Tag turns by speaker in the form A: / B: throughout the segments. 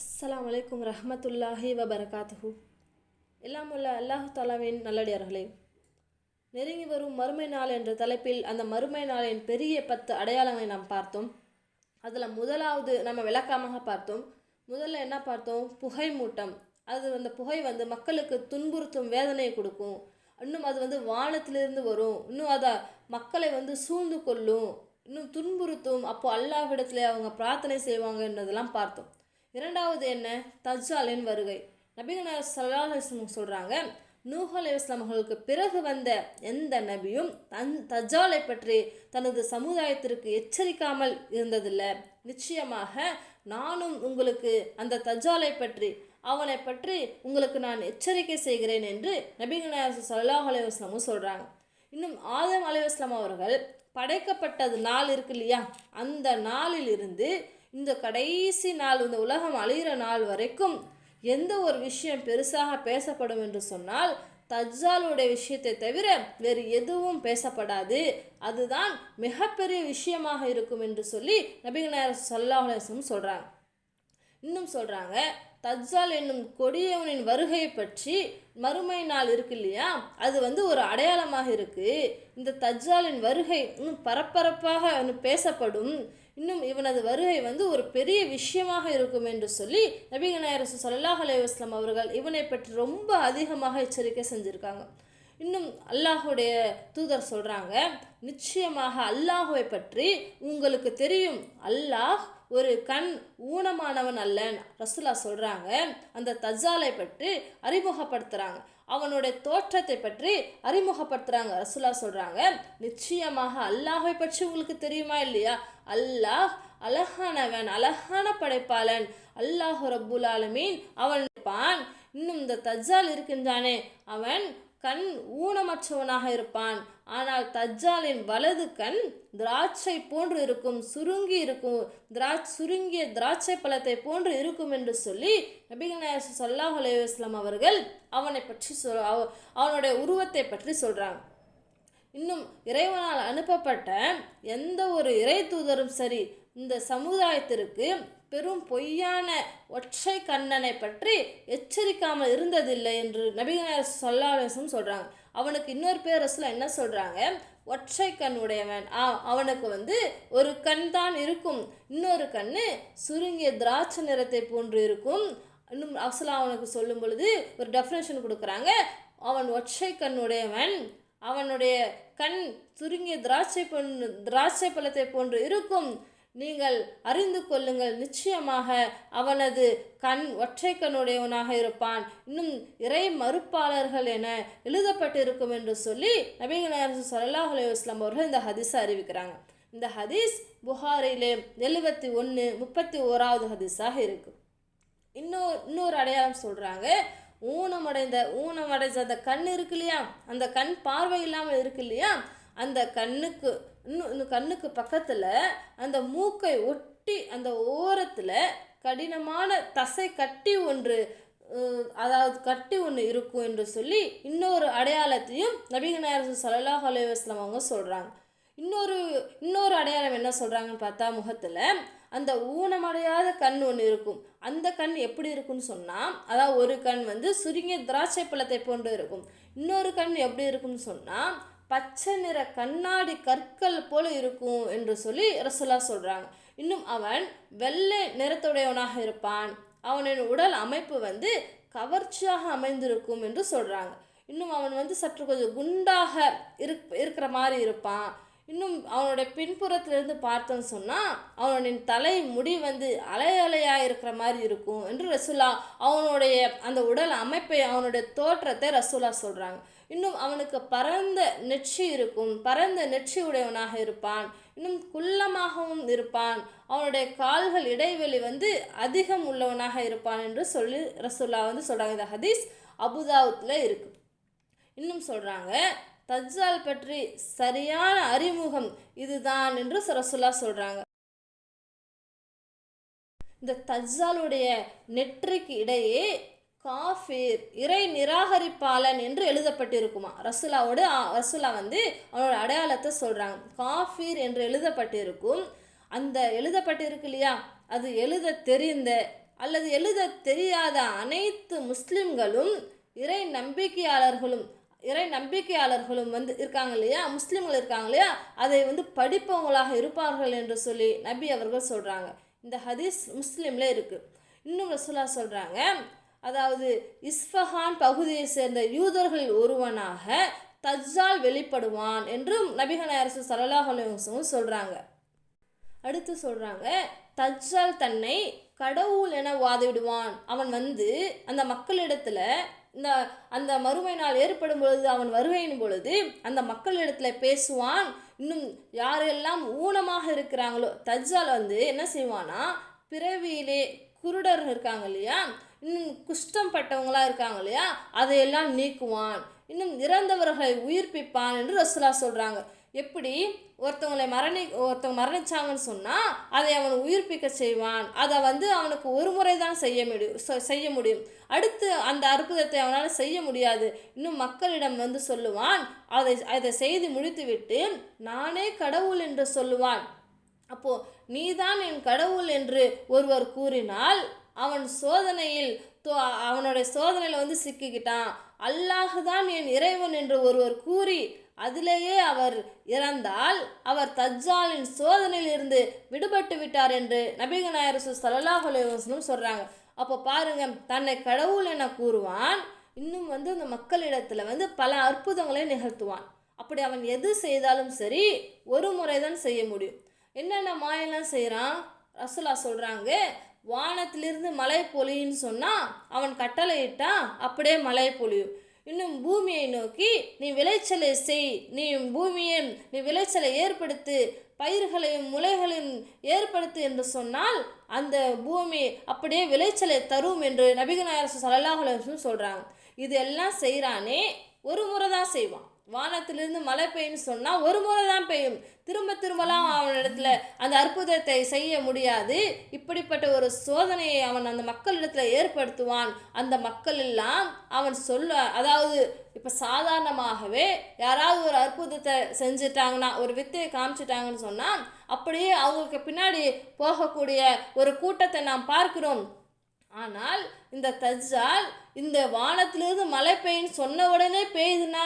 A: அஸ்லாம் வலைக்கம் ரஹமத்துல்லாஹி வபரகாத்துஹு. எல்லாம் உள்ள அல்லாஹு தாலாவின் நல்லடியார்களே நெருங்கி வரும் மறுமை நாள் என்ற தலைப்பில் அந்த மறுமை நாளின் பெரிய பத்து அடையாளங்களை நாம் பார்த்தோம். அதில் முதலாவது நம்ம விளக்கமாக பார்த்தோம். முதல்ல என்ன பார்த்தோம்? புகை மூட்டம். அது அந்த புகை வந்து மக்களுக்கு துன்புறுத்தும் வேதனையை கொடுக்கும். இன்னும் அது வந்து வானத்திலிருந்து வரும். இன்னும் அதை மக்களை வந்து சூழ்ந்து கொள்ளும். இன்னும் துன்புறுத்தும். அப்போது அல்லாஹ்விடத்துல அவங்க பிரார்த்தனை செய்வாங்கன்றதெல்லாம் பார்த்தோம். இரண்டாவது என்ன? தஜ்ஜாலின் வருகை. நபிகனார் சல்லாஹம் சொல்கிறாங்க நூஹ் அலைவாஸ்லாம் அவர்களுக்கு பிறகு வந்த எந்த நபியும் தன் தஜாலை பற்றி தனது சமுதாயத்திற்கு எச்சரிக்காமல் இருந்ததில்லை. நிச்சயமாக நானும் உங்களுக்கு அந்த தஜாலை பற்றி அவனை பற்றி உங்களுக்கு நான் எச்சரிக்கை செய்கிறேன் என்று நபிகனார் சல்லாஹ் அலைவாஸ்லாமும் சொல்கிறாங்க இன்னும் ஆதம் அலைவாஸ்லாம் அவர்கள் படைக்கப்பட்டது நாள் இருக்கு இல்லையா? அந்த நாளிலிருந்து இந்த கடைசி நாள் இந்த உலகம் அழிகிற நாள் வரைக்கும் எந்த ஒரு விஷயம் பெருசாக பேசப்படும் என்று சொன்னால் தஜ்ஜாலுடைய விஷயத்தை தவிர வேறு எதுவும் பேசப்படாது. அதுதான் மிகப்பெரிய விஷயமாக இருக்கும் என்று சொல்லி நபிகநாயர் சொல்லாஹம் சொல்கிறாங்க இன்னும் சொல்கிறாங்க தஜ்ஜால் என்னும் கொடியவனின் வருகையை பற்றி மறுமை நாள் இருக்கு இல்லையா? அது வந்து ஒரு அடையாளமாக இருக்குது இந்த தஜ்ஜாலின் வருகை இன்னும் பரபரப்பாக இன்னும் பேசப்படும். இன்னும் இவனது வருகை வந்து ஒரு பெரிய விஷயமாக இருக்கும் என்று சொல்லி நபிக நாயரசு சல்லாஹ் அலைவாஸ்லாம் அவர்கள் இவனை பற்றி ரொம்ப அதிகமாக எச்சரிக்கை செஞ்சுருக்காங்க. இன்னும் அல்லாஹுடைய தூதர் சொல்கிறாங்க நிச்சயமாக அல்லாஹுவை பற்றி உங்களுக்கு தெரியும். அல்லாஹ் ஒரு கண் ஊனமானவன் அல்லன். ரசுல்லா சொல்கிறாங்க அந்த தஜாலை பற்றி அறிமுகப்படுத்துகிறாங்க அவனுடைய தோற்றத்தை பற்றி அறிமுகப்படுத்துகிறாங்க ரசுல்லா சொல்கிறாங்க நிச்சயமாக அல்லாஹை பற்றி உங்களுக்கு தெரியுமா இல்லையா? அல்லாஹ் அழகானவன் அழகான படைப்பாளன். அல்லாஹு ரப்புல் ஆலமீன் அவன் இருப்பான் இன்னும் இந்த தஜ்ஜால் இருக்கின்றானே அவன் கண் ஊனமற்றவனாக இருப்பான். ஆனால் தஜ்ஜாலின் வலது கண் திராட்சை போன்று இருக்கும் சுருங்கி இருக்கும் திரா சுருங்கிய திராட்சை பழத்தை போன்று இருக்கும் என்று சொல்லி நபிகநாயர் சல்லாஹ் அலைவாஸ்லாம் அவர்கள் அவனை பற்றி சொல் அவனுடைய உருவத்தை பற்றி சொல்கிறாங்க இன்னும் இறைவனால் அனுப்பப்பட்ட எந்த ஒரு இறை தூதரும் சரி இந்த சமுதாயத்திற்கு பெரும் பொய்யான ஒற்றை கண்ணனை பற்றி எச்சரிக்காமல் இருந்ததில்லை என்று நபிகநாயர் சொல்லாசம் சொல்கிறாங்க அவனுக்கு இன்னொரு பேர் என்ன சொல்கிறாங்க ஒற்றை கண் உடையவன். ஆ அவனுக்கு வந்து ஒரு கண் தான் இருக்கும். இன்னொரு கண் சுருங்கிய திராட்சை நிறத்தை போன்று இருக்கும். இன்னும் அசலா அவனுக்கு சொல்லும் பொழுது ஒரு டெஃபினேஷன் கொடுக்குறாங்க. அவன் ஒற்றை கண் உடையவன். அவனுடைய கண் சுருங்கிய திராட்சை பொன் திராட்சை பழத்தை போன்று இருக்கும். நீங்கள் அறிந்து கொள்ளுங்கள். நிச்சயமாக அவனது கண் ஒற்றை கண்ணுடையவனாக இருப்பான். இன்னும் இறை மறுப்பாளர்கள் என எழுதப்பட்டிருக்கும் என்று சொல்லி நபிகநாயர் சல்லாஹ் அலுவலாம் அவர்கள் இந்த ஹதீஸை அறிவிக்கிறாங்க. இந்த ஹதீஸ் புகாரிலே எழுபத்தி ஒன்று முப்பத்தி ஓராவது ஹதீஸாக இருக்கு. இன்னொரு இன்னொரு அடையாளம் சொல்கிறாங்க ஊனமடைந்த ஊனமடைஞ்ச அந்த கண் இருக்கு இல்லையா? அந்த கண் பார்வை இல்லாமல் இருக்கு இல்லையா? அந்த கண்ணுக்கு இன்னும் இந்த கண்ணுக்கு பக்கத்தில் அந்த மூக்கை ஒட்டி அந்த ஓரத்தில் கடினமான தசை கட்டி ஒன்று அதாவது கட்டி ஒன்று இருக்கும் என்று சொல்லி இன்னொரு அடையாளத்தையும் நபிகநாயர் சல்லாஹ் அலைவாஸ்லாம் அவங்க சொல்கிறாங்க இன்னொரு இன்னொரு அடையாளம் என்ன சொல்கிறாங்கன்னு பார்த்தா முகத்தில் அந்த ஊனமடையாத கண் ஒன்று இருக்கும். அந்த கண் எப்படி இருக்குன்னு சொன்னால் அதாவது ஒரு கண் வந்து சுருங்கிய திராட்சை பழத்தை போன்று இருக்கும். இன்னொரு கண் எப்படி இருக்கும்னு சொன்னால் பச்சை நிற கண்ணாடி கற்கள் போல இருக்கும் என்று சொல்லி ரசுல்லா சொல்கிறாங்க இன்னும் அவன் வெள்ளை நிறத்துடையவனாக இருப்பான். அவனின் உடல் அமைப்பு வந்து கவர்ச்சியாக அமைந்திருக்கும் என்று சொல்கிறாங்க இன்னும் அவன் வந்து சற்று கொஞ்சம் குண்டாக இருக் இருக்கிற மாதிரி இருப்பான். இன்னும் அவனுடைய பின்புறத்திலிருந்து பார்த்தோன்னு சொன்னால் அவனுடைய தலை முடி வந்து அலை அலையாக இருக்கிற மாதிரி இருக்கும் என்று ரசுல்லா அவனுடைய அந்த உடல் அமைப்பை அவனுடைய தோற்றத்தை ரசுல்லா சொல்கிறாங்க இன்னும் அவனுக்கு பரந்த நெற்றி இருக்கும் பரந்த நெற்றி உடையவனாக இருப்பான். இன்னும் குள்ளமாகவும் இருப்பான். அவனுடைய கால்கள் இடைவெளி வந்து அதிகம் உள்ளவனாக இருப்பான் என்று சொல்லி ரசுல்லா வந்து சொல்கிறாங்க இந்த ஹதீஸ் அபுதாவுத்தில் இருக்கு. இன்னும் சொல்கிறாங்க தஜ்ஜால் பற்றி சரியான அறிமுகம் இதுதான் என்று ரசுல்லா சொல்கிறாங்க இந்த தஜ்ஜாலுடைய நெற்றிக்கு இடையே காஃபீர் இறை நிராகரிப்பாளன் என்று எழுதப்பட்டிருக்குமா? ரசுலாவோடு ரசுலா வந்து அவனோட அடையாளத்தை சொல்கிறாங்க காஃபீர் என்று எழுதப்பட்டிருக்கும். அந்த எழுதப்பட்டிருக்கு இல்லையா? அது எழுத தெரிந்த அல்லது எழுத தெரியாத அனைத்து முஸ்லிம்களும் இறை நம்பிக்கையாளர்களும் இறை நம்பிக்கையாளர்களும் வந்து இருக்காங்க இல்லையா? முஸ்லீம்கள் இருக்காங்க இல்லையா? அதை வந்து படிப்பவங்களாக இருப்பார்கள் என்று சொல்லி நபி அவர்கள் சொல்கிறாங்க இந்த ஹதீஸ் முஸ்லீமில் இருக்குது இன்னும் ரசூலா சொல்கிறாங்க அதாவது இஸ்ஃபஹான் பகுதியை சேர்ந்த யூதர்கள் ஒருவனாக தஜ்ஜால் வெளிப்படுவான் என்றும் நபிகள் அரசு சல்லாஹ் சொல்கிறாங்க அடுத்து சொல்கிறாங்க தஜ்ஜால் தன்னை கடவுள் என வாதிடுவான். அவன் வந்து அந்த மக்களிடத்தில் இந்த அந்த மறுமை நாள் ஏற்படும் பொழுது அவன் வருகையின் பொழுது அந்த மக்களிடத்தில் பேசுவான். இன்னும் யாரெல்லாம் ஊனமாக இருக்கிறாங்களோ தஜ்ஜால் வந்து என்ன செய்வானா பிறவியிலே குருடர் இருக்காங்க இல்லையா இன்னும் குஷ்டம் பட்டவங்களாக இருக்காங்க இல்லையா? அதையெல்லாம் நீக்குவான். இன்னும் இறந்தவர்களை உயிர்ப்பிப்பான் என்று ரசுலா சொல்கிறாங்க எப்படி? ஒருத்தவங்களை மரணி ஒருத்தவங்க மரணிச்சாங்கன்னு சொன்னால் அதை அவன் உயிர்ப்பிக்க செய்வான். அதை வந்து அவனுக்கு ஒரு முறை தான் செய்ய முடியும் செய்ய முடியும். அடுத்து அந்த அற்புதத்தை அவனால் செய்ய முடியாது. இன்னும் மக்களிடம் வந்து சொல்லுவான் அதை அதை செய்து முடித்துவிட்டு நானே கடவுள் என்று சொல்லுவான். அப்போது நீதான் என் கடவுள் என்று ஒருவர் கூறினால் அவன் சோதனையில் தோ- அவனுடைய சோதனையில் வந்து சிக்கிக்கிட்டான். அல்லாஹ் தான் என் இறைவன் என்று ஒருவர் கூறி அதிலேயே அவர் இறந்தால் அவர் தஜ்ஜாலின் சோதனையிலிருந்து விடுபட்டு விட்டார் என்று நபிகள் நாயர் சல்லாஹ் அலைவாசனும் சொல்கிறாங்க அப்போ பாருங்க தன்னை கடவுள் என கூறுவான் இன்னும் வந்து அந்த மக்களிடத்தில் வந்து பல அற்புதங்களை நிகழ்த்துவான். அப்படி அவன் எது செய்தாலும் சரி ஒரு முறை தான் செய்ய முடியும். என்னென்ன மாயெல்லாம் செய்கிறான் ரசுலா சொல்கிறாங்க வானத்திலிருந்து மழை பொழியுன்னு சொன்னால் அவன் கட்டளையிட்டா அப்படியே மழை பொழியும். இன்னும் பூமியை நோக்கி நீ விளைச்சலை செய். நீ பூமியை நீ விளைச்சலை ஏற்படுத்து. பயிர்களையும் முளைகளையும் ஏற்படுத்து என்று சொன்னால் அந்த பூமி அப்படியே விளைச்சலை தரும் என்று நபிகநாயரசு நாயரசு அலைஹி சொல்கிறாங்க இது எல்லாம் செய்கிறானே ஒரு முறை தான் செய்வான். வானத்திலிருந்து மழை பெய்யும்னு சொன்னால் ஒரு முறை தான் பெய்யும். திரும்ப திரும்பலாம் அவன் இடத்துல அந்த அற்புதத்தை செய்ய முடியாது. இப்படிப்பட்ட ஒரு சோதனையை அவன் அந்த மக்களிடத்துல ஏற்படுத்துவான். அந்த மக்கள் எல்லாம் அவன் சொல்ல அதாவது இப்போ சாதாரணமாகவே யாராவது ஒரு அற்புதத்தை செஞ்சுட்டாங்கன்னா ஒரு வித்தையை காமிச்சிட்டாங்கன்னு சொன்னால் அப்படியே அவங்களுக்கு பின்னாடி போகக்கூடிய ஒரு கூட்டத்தை நாம் பார்க்கிறோம். ஆனால் இந்த தஜ்ஜால் இந்த வானத்திலிருந்து மழை பெய்யுன்னு சொன்ன உடனே பெய்யுதுன்னா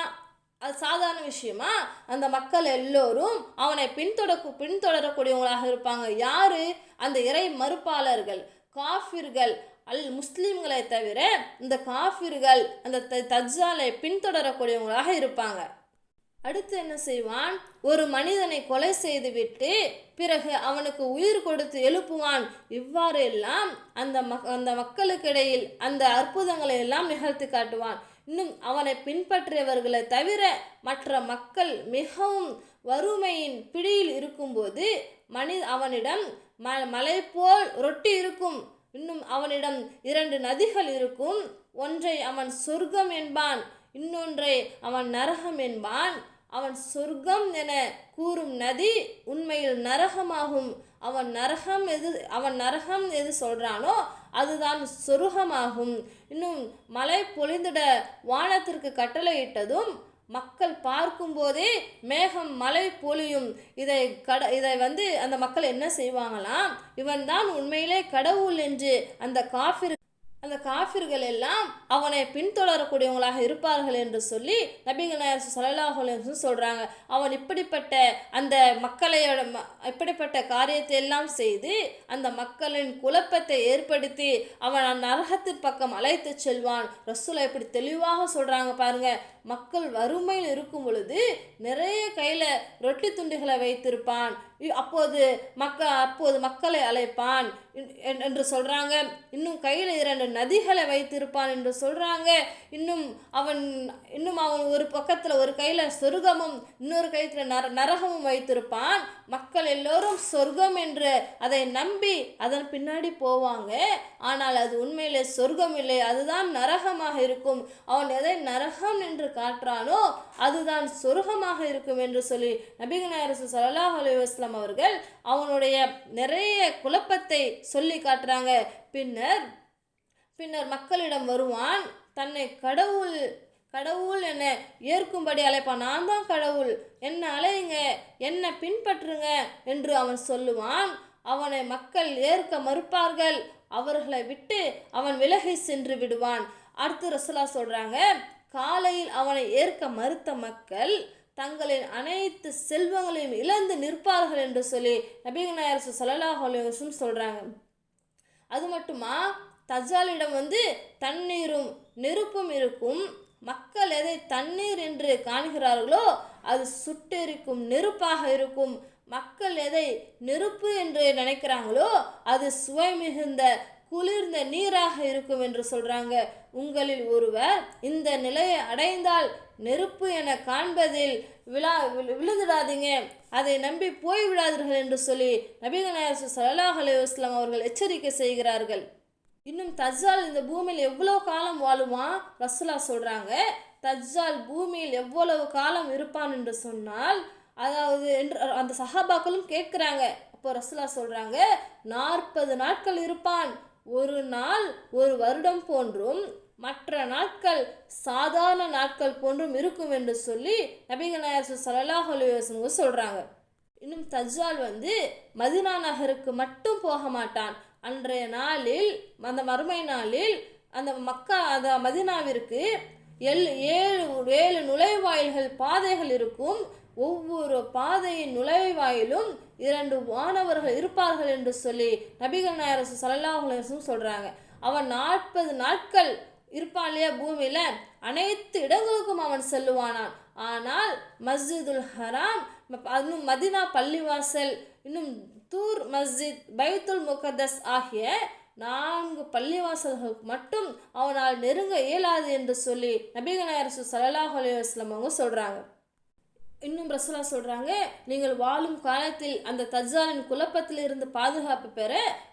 A: அது சாதாரண விஷயமா? அந்த மக்கள் எல்லோரும் அவனை பின்தொட பின்தொடரக்கூடியவங்களாக இருப்பாங்க. யாரு? அந்த இறை மறுப்பாளர்கள். காஃபிர்கள். அல் முஸ்லீம்களை தவிர இந்த காஃபிர்கள் அந்த த- தஜ்ஜாலை பின்தொடரக்கூடியவங்களாக இருப்பாங்க. அடுத்து என்ன செய்வான்? ஒரு மனிதனை கொலை செய்துவிட்டு பிறகு அவனுக்கு உயிர் கொடுத்து எழுப்புவான். இவ்வாறு எல்லாம் அந்த மக் அந்த மக்களுக்கிடையில் அந்த அற்புதங்களை எல்லாம் நிகழ்த்தி காட்டுவான். இன்னும் அவனை பின்பற்றியவர்களை தவிர மற்ற மக்கள் மிகவும் வறுமையின் பிடியில் இருக்கும்போது மனி அவனிடம் ம மலை போல் ரொட்டி இருக்கும். இன்னும் அவனிடம் இரண்டு நதிகள் இருக்கும். ஒன்றை அவன் சொர்க்கம் என்பான் இன்னொன்றை அவன் நரகம் என்பான். அவன் சொர்க்கம் என கூறும் நதி உண்மையில் நரகமாகும். அவன் நரகம் எது அவன் நரகம் எது சொல்கிறானோ அதுதான் சொருகமாகும். இன்னும் மழை பொழிந்திட வானத்திற்கு கட்டளையிட்டதும் மக்கள் பார்க்கும்போதே மேகம் மழை பொழியும். இதை கட இதை வந்து அந்த மக்கள் என்ன செய்வாங்களாம்? இவன் தான் உண்மையிலே கடவுள் என்று அந்த காஃபிர் அந்த காஃபிர்கள் எல்லாம் அவனை பின்தொடரக்கூடியவங்களாக இருப்பார்கள் என்று சொல்லி நபிகள் நாயர் ஸல்லல்லாஹு சொல்கிறாங்க அவன் இப்படிப்பட்ட அந்த மக்களையோட ம- இப்படிப்பட்ட காரியத்தை எல்லாம் செய்து அந்த மக்களின் குழப்பத்தை ஏற்படுத்தி அவன் நரகத்தின் பக்கம் அழைத்து செல்வான். ரசூலை இப்படி தெளிவாக சொல்கிறாங்க பாருங்கள் மக்கள் வறுமையில் இருக்கும் பொழுது நிறைய கையில் ரொட்டி துண்டுகளை வைத்திருப்பான். இ- அப்போது மக்க அப்போது மக்களை அழைப்பான். இன்- என்- என்று சொல்கிறாங்க இன்னும் கையில் இரண்டு நதிகளை வைத்திருப்பான் என்று சொல்கிறாங்க இன்னும் அவன் இன்னும் அவன் ஒரு பக்கத்தில் ஒரு கையில் சொருகமும் இன்னொரு கைத்தில் நர நரகமும் வைத்திருப்பான். மக்கள் எல்லோரும் சொர்க்கம் என்று அதை நம்பி அதன் பின்னாடி போவாங்க. ஆனால் அது உண்மையிலே சொர்க்கம் இல்லை. அதுதான் நரகமாக இருக்கும். அவன் எதை நரகம் என்று காட்டுறானோ அதுதான் சொர்க்கமாக இருக்கும் என்று சொல்லி நபிகள் சல்லாஹ் அலைஹி அவர்கள் அவனுடைய நிறைய குழப்பத்தை சொல்லி காட்டுறாங்க. பின்னர் பின்னர் மக்களிடம் வருவான் தன்னை கடவுள் கடவுள் என்னை ஏற்கும்படி அழைப்பான். நான் தான் கடவுள். என்னை அலையுங்க என்னை பின்பற்றுங்க என்று அவன் சொல்லுவான். அவனை மக்கள் ஏற்க மறுப்பார்கள். அவர்களை விட்டு அவன் விலகி சென்று விடுவான். அடுத்து ரசலா சொல்கிறாங்க காலையில் அவனை ஏற்க மறுத்த மக்கள் தங்களின் அனைத்து செல்வங்களையும் இழந்து நிற்பார்கள் என்று சொல்லி நபிகள் நாயர் சல்லாஹ் அலைவசம் சொல்கிறாங்க அது மட்டுமா? தஜாலிடம் வந்து தண்ணீரும் நெருப்பும் இருக்கும். மக்கள் எதை தண்ணீர் என்று காண்கிறார்களோ அது சுட்டெரிக்கும் நெருப்பாக இருக்கும். மக்கள் எதை நெருப்பு என்று நினைக்கிறாங்களோ அது சுவை மிகுந்த குளிர்ந்த நீராக இருக்கும் என்று சொல்கிறாங்க உங்களில் ஒருவர் இந்த நிலையை அடைந்தால் நெருப்பு என காண்பதில் விழா விழுந்துடாதீங்க. அதை நம்பி போய் விடாதீர்கள் என்று சொல்லி நபிகள் நாயர் சல்லாஹ் அலைவாஸ்லாம் அவர்கள் எச்சரிக்கை செய்கிறார்கள். இன்னும் தஜ்ஜால் இந்த பூமியில் எவ்வளோ காலம் வாழுமா? ரசுலா சொல்கிறாங்க தஜ்ஜால் பூமியில் எவ்வளவு காலம் இருப்பான் என்று சொன்னால் அதாவது என்று அந்த சஹாபாக்களும் கேட்குறாங்க. அப்போ ரசுலா சொல்கிறாங்க நாற்பது நாட்கள் இருப்பான். ஒரு நாள் ஒரு வருடம் போன்றும் மற்ற நாட்கள் சாதாரண நாட்கள் போன்றும் இருக்கும் என்று சொல்லி நபிகள் நாயர் சல்லாஹ் அலுவலங்க இன்னும் தஜ்ஜால் வந்து மதினா நகருக்கு மட்டும் போக மாட்டான். அன்றைய நாளில் அந்த மறுமை நாளில் அந்த மக்கா அந்த மதினாவிற்கு எல் ஏழு ஏழு நுழைவாயில்கள் பாதைகள் இருக்கும். ஒவ்வொரு பாதையின் நுழைவாயிலும் இரண்டு வானவர்கள் இருப்பார்கள் என்று சொல்லி நபிகள் நாயரசு சல்லாஹுலேசும் சொல்கிறாங்க அவன் நாற்பது நாட்கள் இருப்பான் இல்லையா அனைத்து இடங்களுக்கும் அவன் செல்லுவானான். ஆனால் மஸ்ஜிதுல் ஹராம் ம- இன்னும் மதினா பள்ளிவாசல் இன்னும் தூர் மஸ்ஜித் பைத்துல் முகதஸ் ஆகிய நான்கு பள்ளிவாசல்களுக்கு மட்டும் அவனால் நெருங்க இயலாது என்று சொல்லி நபிகள் நாயரசு அலி வஸ்லம் அவங்க சொல்கிறாங்க இன்னும் பிரசலா சொல்கிறாங்க நீங்கள் வாழும் காலத்தில் அந்த தஜாலின் குழப்பத்தில் இருந்து பாதுகாப்பு பெற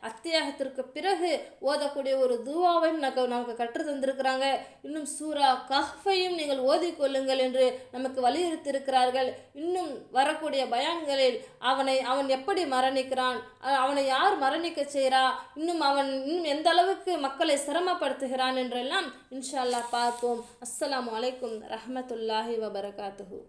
A: அத்தியாகத்திற்கு பிறகு ஓதக்கூடிய ஒரு துவாவையும் நமக்கு நமக்கு கற்று தந்திருக்கிறாங்க. இன்னும் சூரா கஹ்ஃபையும் நீங்கள் ஓதிக்கொள்ளுங்கள் என்று நமக்கு வலியுறுத்தியிருக்கிறார்கள். இன்னும் வரக்கூடிய பயான்களில் அவனை அவன் எப்படி மரணிக்கிறான்? அவனை யார் மரணிக்க செய்கிறா? இன்னும் அவன் இன்னும் எந்த அளவுக்கு மக்களை சிரமப்படுத்துகிறான் என்றெல்லாம் இன்ஷா பார்ப்போம். அஸ்ஸலாம் அலைக்கும் ரஹமத்துல்லாஹி வபரகாத்துஹூ.